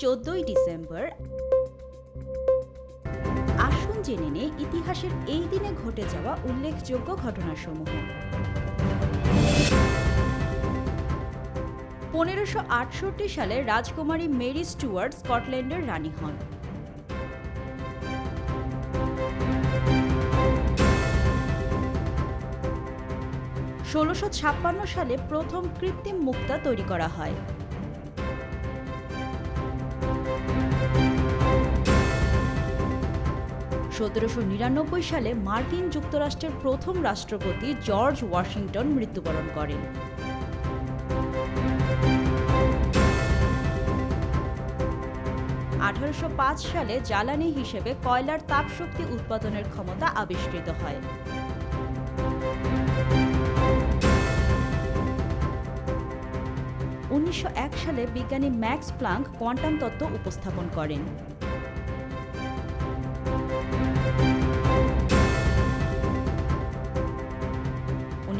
চোদ্দই ডিসেম্বর। আসুন জেনে নেই ইতিহাসের এই দিনে ঘটে যাওয়া উল্লেখযোগ্য ঘটনাসমূহ। পনেরোশো আটষট্টি সালে রাজকুমারী মেরি স্টুয়ার্ট স্কটল্যান্ডের রানী হন। ষোলোশো সালে প্রথম কৃত্রিম মুক্তা তৈরি করা হয়। সতেরোশো নিরানব্বই সালে মার্কিন যুক্তরাষ্ট্রের প্রথম রাষ্ট্রপতি জর্জ ওয়াশিংটন মৃত্যুবরণ করেন। আঠারোশো পাঁচ সালে জ্বালানি হিসেবে কয়লার তাপশক্তি উৎপাদনের ক্ষমতা আবিষ্কৃত হয়। উনিশশো এক সালে বিজ্ঞানী ম্যাক্স প্লাঙ্ক কোয়ান্টাম তত্ত্ব উপস্থাপন করেন।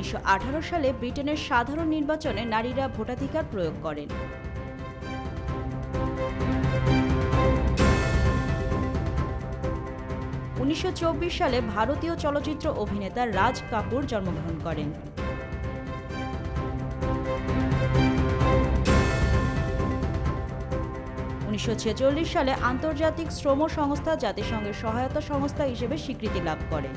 উনিশশো সালে ব্রিটেনের সাধারণ নির্বাচনে নারীরা ভোটাধিকার প্রয়োগ করেন। উনিশশো চব্বিশ সালে ভারতীয় চলচ্চিত্র অভিনেতা রাজ কাপুর জন্মগ্রহণ করেন। উনিশশো ছেচল্লিশ সালে আন্তর্জাতিক শ্রম সংস্থা জাতিসংঘের সহায়তা সংস্থা হিসেবে স্বীকৃতি লাভ করে।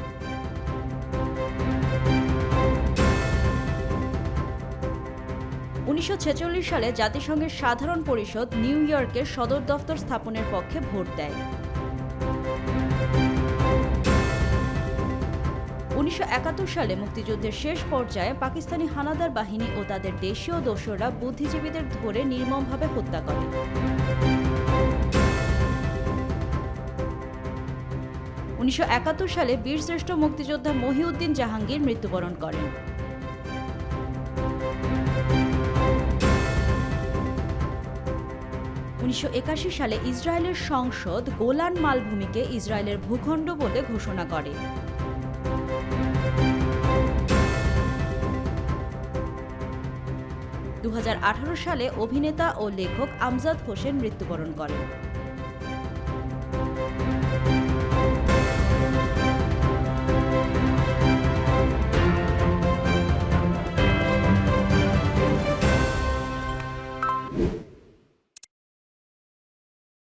উনিশশো ছেচল্লিশ সালে জাতিসংঘের সাধারণ পরিষদ নিউ ইয়র্কে সদর দফতর স্থাপনের পক্ষে ভোট দেয়। উনিশশো একাত্তর সালে মুক্তিযুদ্ধের শেষ পর্যায়ে পাকিস্তানি হানাদার বাহিনী ও তাদের দেশীয় দোসররা বুদ্ধিজীবীদের ধরে নির্মমভাবে হত্যা করে। উনিশশো একাত্তর সালে বীরশ্রেষ্ঠ মুক্তিযোদ্ধা মহিউদ্দিন জাহাঙ্গীর মৃত্যুবরণ করেন। উনিশশো একাশি সালে ইসরায়েলের সংসদ গোলান মালভূমিকে ইসরায়েলের ভূখণ্ড বলে ঘোষণা করে। দু হাজার আঠারো সালে অভিনেতা ও লেখক আমজাদ হোসেন মৃত্যুবরণ করেন।